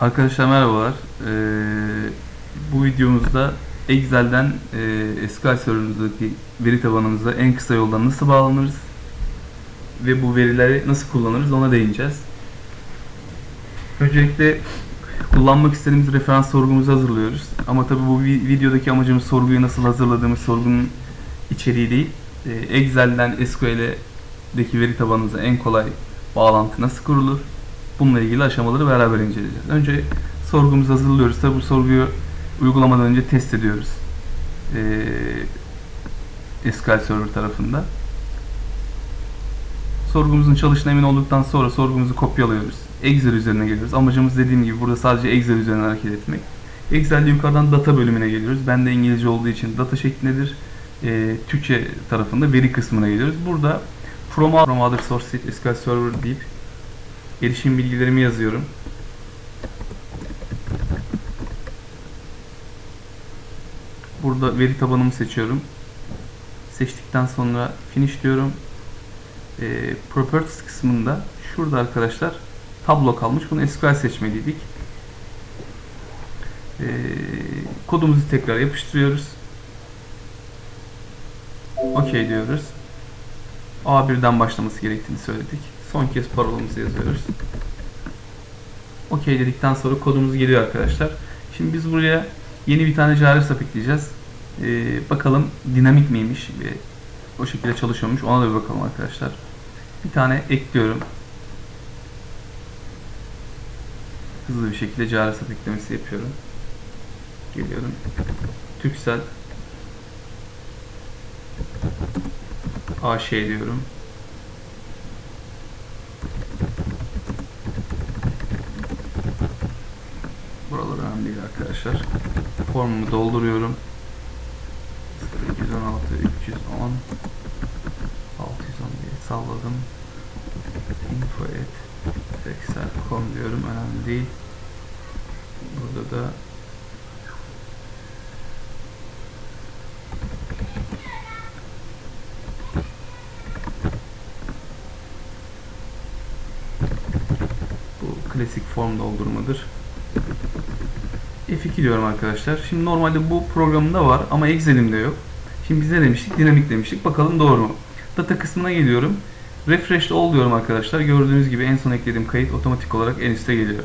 Arkadaşlar merhabalar. Ee, bu videomuzda Excel'den e, SQL serverımızdaki veri tabanımıza en kısa yoldan nasıl bağlanırız ve bu verileri nasıl kullanırız ona değineceğiz. Öncelikle kullanmak istediğimiz referans sorgumuzu hazırlıyoruz. Ama tabi bu vi- videodaki amacımız sorguyu nasıl hazırladığımız sorgunun içeriği değil. Ee, Excel'den SQL'deki veri tabanımıza en kolay bağlantı nasıl kurulur? Bununla ilgili aşamaları beraber inceleyeceğiz. Önce sorgumuzu hazırlıyoruz. Tabi bu sorguyu uygulamadan önce test ediyoruz. Ee, SQL Server tarafında. Sorgumuzun çalıştığına emin olduktan sonra sorgumuzu kopyalıyoruz. Excel üzerine geliyoruz. Amacımız dediğim gibi burada sadece Excel üzerinden hareket etmek. Excel'de yukarıdan data bölümüne geliyoruz. Ben de İngilizce olduğu için data şeklindedir. Ee, Türkçe tarafında veri kısmına geliyoruz. Burada from, from other source SQL Server deyip erişim bilgilerimi yazıyorum. Burada veri tabanımı seçiyorum. Seçtikten sonra finish diyorum. Ee, properties kısmında şurada arkadaşlar tablo kalmış. Bunu SQL seçmeliydik. Ee, kodumuzu tekrar yapıştırıyoruz. OK diyoruz. A1'den başlaması gerektiğini söyledik. Son kez parolamızı yazıyoruz. OK dedikten sonra kodumuz geliyor arkadaşlar. Şimdi biz buraya yeni bir tane JavaScript ekleyeceğiz. Ee, bakalım dinamik miymiş ve o şekilde çalışıyormuş. Ona da bir bakalım arkadaşlar. Bir tane ekliyorum. Hızlı bir şekilde JavaScript eklemesi yapıyorum. Geliyorum. Türksel AŞ diyorum. Buralar önemli değil arkadaşlar. Formumu dolduruyorum. 216, 310, 611 salladım. Info et excel.com diyorum. Önemli değil. Burada da klasik form doldurmadır. F2 diyorum arkadaşlar. Şimdi normalde bu programımda var ama Excel'imde yok. Şimdi biz ne demiştik? Dinamik demiştik. Bakalım doğru mu? Data kısmına geliyorum. Refresh all diyorum arkadaşlar. Gördüğünüz gibi en son eklediğim kayıt otomatik olarak en üste geliyor.